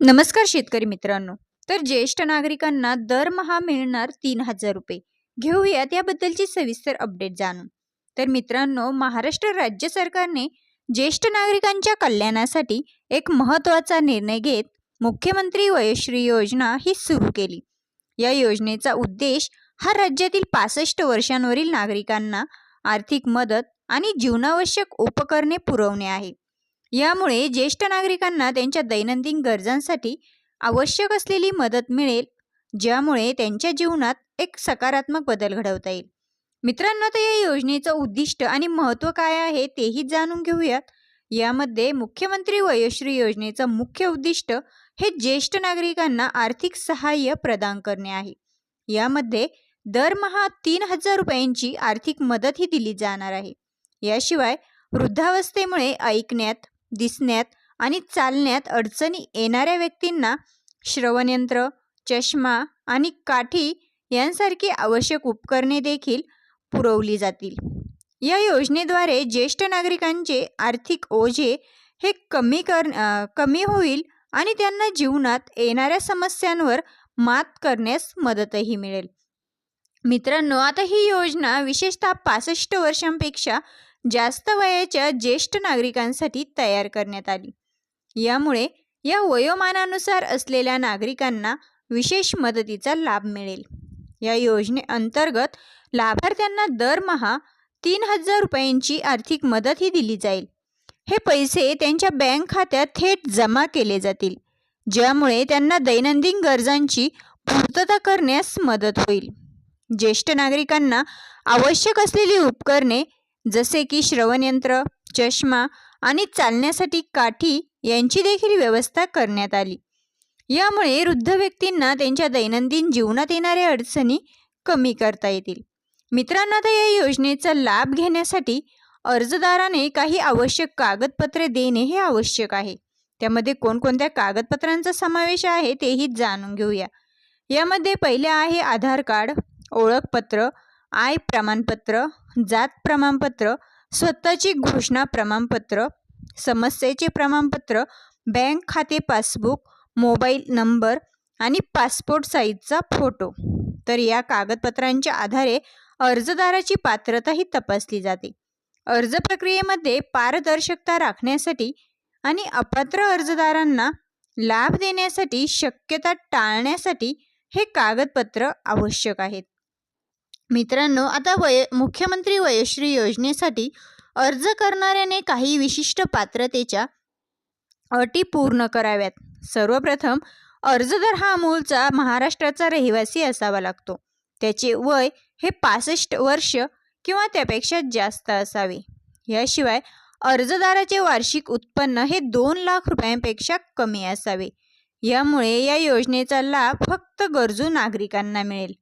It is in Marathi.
नमस्कार शेतकरी मित्रांनो. तर ज्येष्ठ नागरिकांना दरमहा मिळणार तीन हजार रुपये. घेऊयात याबद्दलची सविस्तर अपडेट जाणून. तर मित्रांनो महाराष्ट्र राज्य सरकारने ज्येष्ठ नागरिकांच्या कल्याणासाठी एक महत्त्वाचा निर्णय घेत मुख्यमंत्री वयोश्री योजना ही सुरू केली. या योजनेचा उद्देश हा राज्यातील पासष्ट वर्षांवरील नागरिकांना आर्थिक मदत आणि जीवनावश्यक उपकरणे पुरवणे आहे. यामुळे ज्येष्ठ नागरिकांना त्यांच्या दैनंदिन गरजांसाठी आवश्यक असलेली मदत मिळेल ज्यामुळे त्यांच्या जीवनात एक सकारात्मक बदल घडवता येईल. मित्रांनो तर या योजनेचं उद्दिष्ट आणि महत्त्व काय आहे तेही जाणून घेऊयात. यामध्ये मुख्यमंत्री वयोश्री योजनेचं मुख्य उद्दिष्ट हे ज्येष्ठ नागरिकांना आर्थिक सहाय्य प्रदान करणे आहे. यामध्ये दरमहा तीन हजार रुपयांची आर्थिक मदतही दिली जाणार आहे. याशिवाय वृद्धावस्थेमुळे ऐकण्यात दिसण्यात आणि चालण्यात अडचणी येणाऱ्या व्यक्तींना श्रवणयंत्र चष्मा आणि काठी यांसारखी आवश्यक उपकरणे देखील पुरवली जातील. या योजनेद्वारे ज्येष्ठ नागरिकांचे आर्थिक ओझे हे कमी कर कमी होईल आणि त्यांना जीवनात येणाऱ्या समस्यांवर मात करण्यास मदतही मिळेल. मित्रांनो आता ही योजना विशेषतः पासष्ट वर्षांपेक्षा जास्त वयाच्या ज्येष्ठ नागरिकांसाठी तयार करण्यात आली. यामुळे या वयोमानानुसार असलेल्या नागरिकांना विशेष मदतीचा लाभ मिळेल. या योजनेअंतर्गत लाभार्थ्यांना दरमहा तीन हजार रुपयांची आर्थिक मदत ही दिली जाईल. हे पैसे त्यांच्या बँक खात्यात थेट जमा केले जातील ज्यामुळे त्यांना दैनंदिन गरजांची पूर्तता करण्यास मदत होईल. ज्येष्ठ नागरिकांना आवश्यक असलेली उपकरणे जसे की श्रवणयंत्र चष्मा आणि चालण्यासाठी काठी यांची देखील व्यवस्था करण्यात आली. यामुळे वृद्ध व्यक्तींना त्यांच्या दैनंदिन जीवनात येणाऱ्या अडचणी कमी करता येतील. मित्रांना तर या योजनेचा लाभ घेण्यासाठी अर्जदाराने काही आवश्यक कागदपत्रे देणे हे आवश्यक आहे. त्यामध्ये कोणकोणत्या कागदपत्रांचा समावेश आहे तेही जाणून घेऊया. यामध्ये पहिले आहे आधार कार्ड ओळखपत्र आय प्रमाणपत्र जात प्रमाणपत्र स्वतःची घोषणा प्रमाणपत्र समस्येचे प्रमाणपत्र बँक खाते पासबुक मोबाईल नंबर आणि पासपोर्ट साईजचा फोटो. तर या कागदपत्रांच्या आधारे अर्जदाराची पात्रता ही तपासली जाते. अर्ज प्रक्रियेमध्ये पारदर्शकता राखण्यासाठी आणि अपात्र अर्जदारांना लाभ देण्यासाठी शक्यता टाळण्यासाठी हे कागदपत्र आवश्यक आहेत. मित्रांनो आता वय मुख्यमंत्री वयश्री योजनेसाठी अर्ज करणाऱ्याने काही विशिष्ट पात्रतेच्या अटी पूर्ण कराव्यात. सर्वप्रथम अर्जदार हा मूळचा महाराष्ट्राचा रहिवासी असावा लागतो. त्याचे वय हे पासष्ट वर्ष किंवा त्यापेक्षा जास्त असावे. याशिवाय अर्जदाराचे वार्षिक उत्पन्न हे दोन लाख रुपयांपेक्षा कमी असावे. यामुळे या योजनेचा लाभ फक्त गरजू नागरिकांना मिळेल.